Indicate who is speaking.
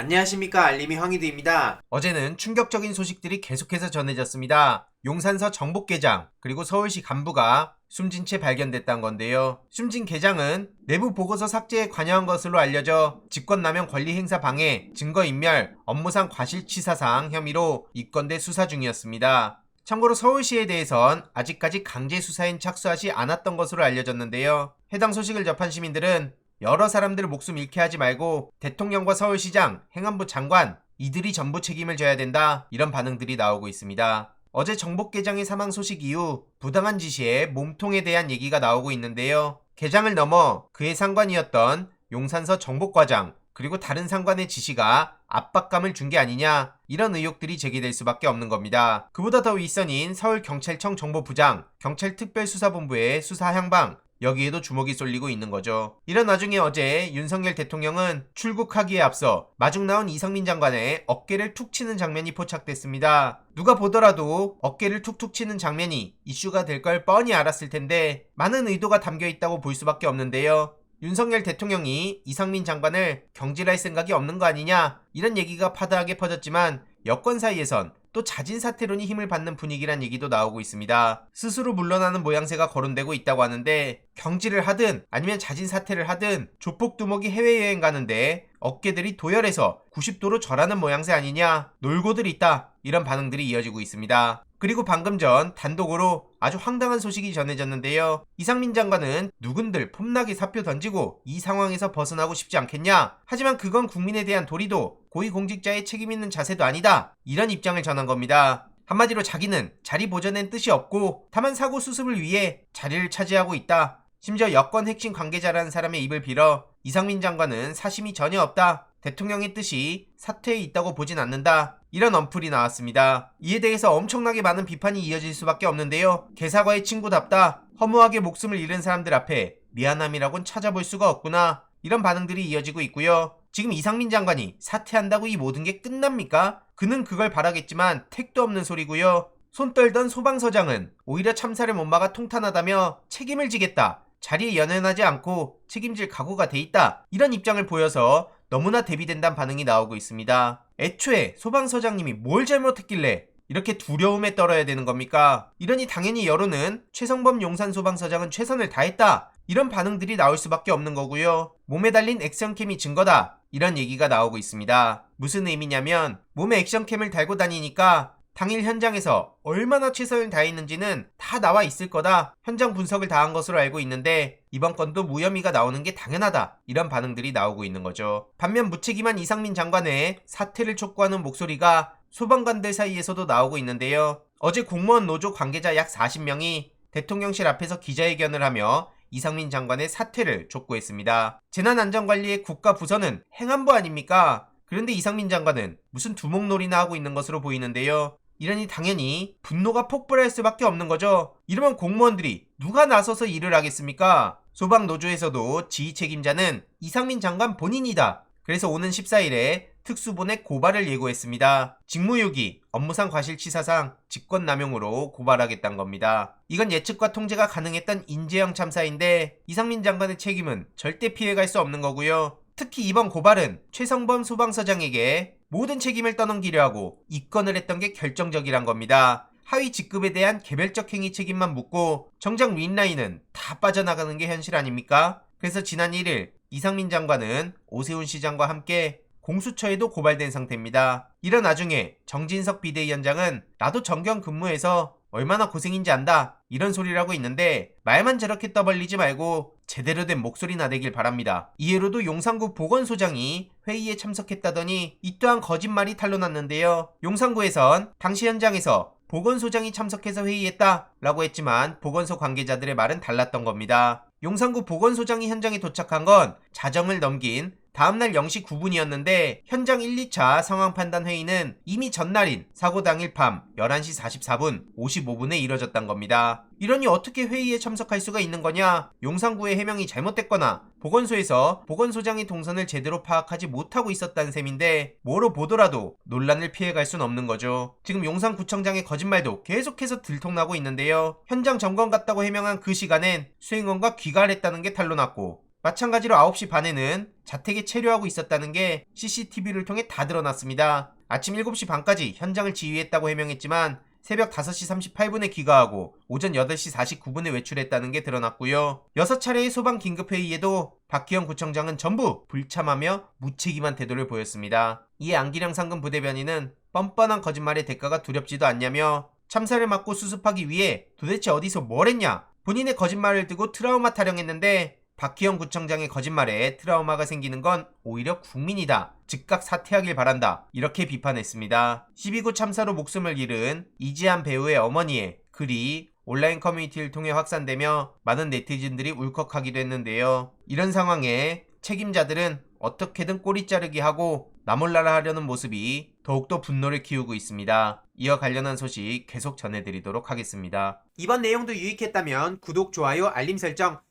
Speaker 1: 안녕하십니까 알림이 황희두입니다.
Speaker 2: 어제는 충격적인 소식들이 계속해서 전해졌습니다. 용산서 정복계장 그리고 서울시 간부가 숨진 채 발견됐다는 건데요. 숨진 계장은 내부 보고서 삭제에 관여한 것으로 알려져 직권남용 권리행사 방해, 증거인멸, 업무상 과실치사상 혐의로 입건돼 수사 중이었습니다. 참고로 서울시에 대해선 아직까지 강제 수사엔 착수하지 않았던 것으로 알려졌는데요. 해당 소식을 접한 시민들은 여러 사람들 목숨 잃게 하지 말고 대통령과 서울시장, 행안부 장관 이들이 전부 책임을 져야 된다 이런 반응들이 나오고 있습니다. 어제 정복계장의 사망 소식 이후 부당한 지시에 몸통에 대한 얘기가 나오고 있는데요. 계장을 넘어 그의 상관이었던 용산서 정복과장 그리고 다른 상관의 지시가 압박감을 준 게 아니냐 이런 의혹들이 제기될 수밖에 없는 겁니다. 그보다 더 윗선인 서울경찰청 정보부장 경찰특별수사본부의 수사 향방 여기에도 주목이 쏠리고 있는 거죠. 이런 와중에 어제 윤석열 대통령은 출국하기에 앞서 마중 나온 이상민 장관의 어깨를 툭 치는 장면이 포착됐습니다. 누가 보더라도 어깨를 툭툭 치는 장면이 이슈가 될 걸 뻔히 알았을 텐데 많은 의도가 담겨 있다고 볼 수밖에 없는데요. 윤석열 대통령이 이상민 장관을 경질할 생각이 없는 거 아니냐 이런 얘기가 파다하게 퍼졌지만 여권 사이에선 또 자진 사퇴론이 힘을 받는 분위기란 얘기도 나오고 있습니다. 스스로 물러나는 모양새가 거론되고 있다고 하는데 경질을 하든 아니면 자진 사퇴를 하든 조폭 두목이 해외여행 가는데 어깨들이 도열해서 90도로 절하는 모양새 아니냐 놀고들 있다 이런 반응들이 이어지고 있습니다. 그리고 방금 전 단독으로 아주 황당한 소식이 전해졌는데요. 이상민 장관은 누군들 폼나게 사표 던지고 이 상황에서 벗어나고 싶지 않겠냐? 하지만 그건 국민에 대한 도리도 고위공직자의 책임 있는 자세도 아니다. 이런 입장을 전한 겁니다. 한마디로 자기는 자리 보전엔 뜻이 없고 다만 사고 수습을 위해 자리를 차지하고 있다. 심지어 여권 핵심 관계자라는 사람의 입을 빌어 이상민 장관은 사심이 전혀 없다. 대통령의 뜻이 사퇴에 있다고 보진 않는다. 이런 언플이 나왔습니다. 이에 대해서 엄청나게 많은 비판이 이어질 수밖에 없는데요. 개사과의 친구답다. 허무하게 목숨을 잃은 사람들 앞에 미안함이라곤 찾아볼 수가 없구나. 이런 반응들이 이어지고 있고요. 지금 이상민 장관이 사퇴한다고 이 모든 게 끝납니까? 그는 그걸 바라겠지만 택도 없는 소리고요. 손 떨던 소방서장은 오히려 참사를 못 막아 통탄하다며 책임을 지겠다. 자리에 연연하지 않고 책임질 각오가 돼 있다. 이런 입장을 보여서 너무나 대비된다는 반응이 나오고 있습니다. 애초에 소방서장님이 뭘 잘못했길래 이렇게 두려움에 떨어야 되는 겁니까? 이러니 당연히 여론은 최성범 용산 소방서장은 최선을 다했다. 이런 반응들이 나올 수밖에 없는 거고요. 몸에 달린 액션캠이 증거다. 이런 얘기가 나오고 있습니다. 무슨 의미냐면 몸에 액션캠을 달고 다니니까 당일 현장에서 얼마나 최선을 다했는지는 다 나와 있을 거다. 현장 분석을 다 한 것으로 알고 있는데 이번 건도 무혐의가 나오는 게 당연하다. 이런 반응들이 나오고 있는 거죠. 반면 무책임한 이상민 장관 의 사퇴를 촉구하는 목소리가 소방관들 사이에서도 나오고 있는데요. 어제 공무원 노조 관계자 약 40명이 대통령실 앞에서 기자회견을 하며 이상민 장관의 사퇴를 촉구했습니다. 재난안전관리의 국가부서는 행안부 아닙니까? 그런데 이상민 장관은 무슨 두목놀이나 하고 있는 것으로 보이는데요. 이러니 당연히 분노가 폭발할 수밖에 없는 거죠. 이러면 공무원들이 누가 나서서 일을 하겠습니까? 소방노조에서도 지휘 책임자는 이상민 장관 본인이다. 그래서 오는 14일에 특수본에 고발을 예고했습니다. 직무유기, 업무상 과실치사상, 직권남용으로 고발하겠다는 겁니다. 이건 예측과 통제가 가능했던 인재형 참사인데 이상민 장관의 책임은 절대 피해갈 수 없는 거고요. 특히 이번 고발은 최성범 소방서장에게 모든 책임을 떠넘기려 하고 입건을 했던 게 결정적이란 겁니다. 하위 직급에 대한 개별적 행위 책임만 묻고 정작 윈라인은 다 빠져나가는 게 현실 아닙니까? 그래서 지난 1일 이상민 장관은 오세훈 시장과 함께 공수처에도 고발된 상태입니다. 이런 와중에 정진석 비대위원장은 나도 정경 근무해서 얼마나 고생인지 안다 이런 소리라고 있는데 말만 저렇게 떠벌리지 말고 제대로 된 목소리나 내길 바랍니다. 이해로도 용산구 보건소장이 회의에 참석했다더니 이 또한 거짓말이 탄로났는데요. 용산구에선 당시 현장에서 보건소장이 참석해서 회의했다 라고 했지만 보건소 관계자들의 말은 달랐던 겁니다. 용산구 보건소장이 현장에 도착한 건 자정을 넘긴 다음날 0시 9분이었는데 현장 1, 2차 상황 판단 회의는 이미 전날인 사고 당일 밤 11시 44분 55분에 이뤄졌단 겁니다. 이러니 어떻게 회의에 참석할 수가 있는 거냐? 용산구의 해명이 잘못됐거나 보건소에서 보건소장의 동선을 제대로 파악하지 못하고 있었다는 셈인데 뭐로 보더라도 논란을 피해갈 순 없는 거죠. 지금 용산구청장의 거짓말도 계속해서 들통나고 있는데요. 현장 점검 갔다고 해명한 그 시간엔 수행원과 귀가를 했다는 게 탄로났고 마찬가지로 9시 반에는 자택에 체류하고 있었다는 게 CCTV를 통해 다 드러났습니다. 아침 7시 반까지 현장을 지휘했다고 해명했지만 새벽 5시 38분에 귀가하고 오전 8시 49분에 외출했다는 게 드러났고요. 6차례의 소방 긴급회의에도 박기영 구청장은 전부 불참하며 무책임한 태도를 보였습니다. 이에 안기령 상금 부대변인은 뻔뻔한 거짓말의 대가가 두렵지도 않냐며 참사를 막고 수습하기 위해 도대체 어디서 뭘 했냐? 본인의 거짓말을 두고 트라우마 타령했는데 박희영 구청장의 거짓말에 트라우마가 생기는 건 오히려 국민이다. 즉각 사퇴하길 바란다. 이렇게 비판했습니다. 12구 참사로 목숨을 잃은 이지한 배우의 어머니의 글이 온라인 커뮤니티를 통해 확산되며 많은 네티즌들이 울컥하기도 했는데요. 이런 상황에 책임자들은 어떻게든 꼬리 자르기 하고 나몰라라 하려는 모습이 더욱더 분노를 키우고 있습니다. 이와 관련한 소식 계속 전해드리도록 하겠습니다.
Speaker 1: 이번 내용도 유익했다면 구독, 좋아요, 알림 설정,